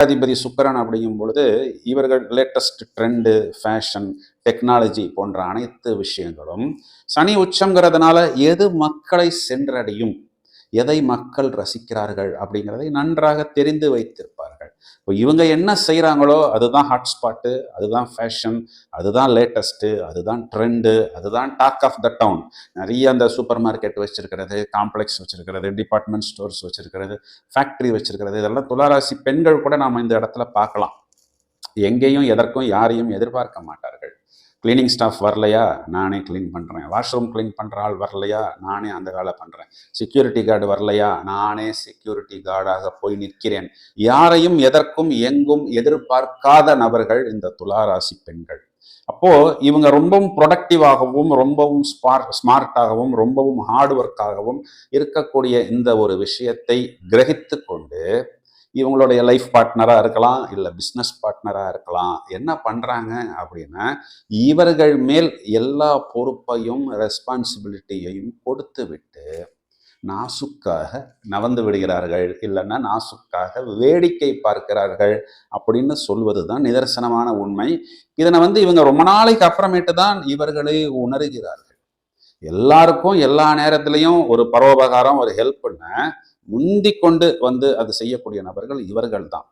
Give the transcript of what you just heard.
அதிபதி சுக்கரன் அப்படிங்கும் பொழுது இவர்கள் லேட்டஸ்ட் ட்ரெண்டு ஃபேஷன் டெக்னாலஜி போன்ற அனைத்து விஷயங்களும் சனி உச்சங்கிறதுனால எது மக்களை சென்றடையும் எதை மக்கள் ரசிக்கிறார்கள் அப்படிங்கிறதை நன்றாக தெரிந்து வைத்திருப்பார்கள். இப்போ இவங்க என்ன செய்கிறாங்களோ அதுதான் ஹாட்ஸ்பாட்டு அதுதான் ஃபேஷன் அதுதான் லேட்டஸ்ட்டு அதுதான் ட்ரெண்டு அதுதான் டாக் ஆஃப் த டவுன் நிறைய அந்த சூப்பர் மார்க்கெட் வச்சுருக்கிறது காம்ப்ளெக்ஸ் வச்சுருக்கிறது டிபார்ட்மெண்ட் ஸ்டோர்ஸ் வச்சுருக்கிறது ஃபேக்ட்ரி வச்சுருக்கிறது இதெல்லாம் துளாராசி பெண்கள் கூட நாம் இந்த இடத்துல பார்க்கலாம். எங்கேயும் எதற்கும் யாரையும் எதிர்பார்க்க மாட்டார்கள். கிளீனிங் ஸ்டாஃப் வரலையா? நானே க்ளீன் பண்ணுறேன் வாஷ்ரூம் க்ளீன் பண்ணுற ஆள் வரலையா? நானே அந்த வேலை பண்ணுறேன் செக்யூரிட்டி கார்டு வரலையா? நானே செக்யூரிட்டி கார்டாக போய் நிற்கிறேன். யாரையும் எதற்கும் எங்கும் எதிர்பார்க்காத நபர்கள் இந்த துளாராசி பெண்கள். அப்போ இவங்க ரொம்பவும் ப்ரொடக்டிவாகவும் ரொம்பவும் ஸ்மார்ட் ஸ்மார்ட்டாகவும் ரொம்பவும் ஹார்ட் ஒர்க்காகவும் இருக்கக்கூடிய இந்த ஒரு விஷயத்தை கிரகித்து கொண்டு இவங்களுடைய லைஃப் பார்ட்னராக இருக்கலாம் இல்லை பிஸ்னஸ் பார்ட்னராக இருக்கலாம். என்ன பண்ணுறாங்க அப்படின்னா இவர்கள் மேல் எல்லா பொறுப்பையும் ரெஸ்பான்சிபிலிட்டியையும் கொடுத்து விட்டு நாசுக்காக நவந்து விடுகிறார்கள் இல்லைன்னா நாசுக்காக வேடிக்கை பார்க்கிறார்கள் அப்படின்னு சொல்வது தான் நிதர்சனமான உண்மை. இதனை வந்து இவங்க ரொம்ப நாளைக்கு அப்புறமேட்டு தான் இவர்களை உணர்கிறார்கள். எல்லாருக்கும் எல்லா நேரத்திலையும் ஒரு பரோபகாரம் ஒரு ஹெல்ப்னு முந்தி கொண்டு வந்து அது செய்யக்கூடிய நபர்கள் இவர்கள் தான்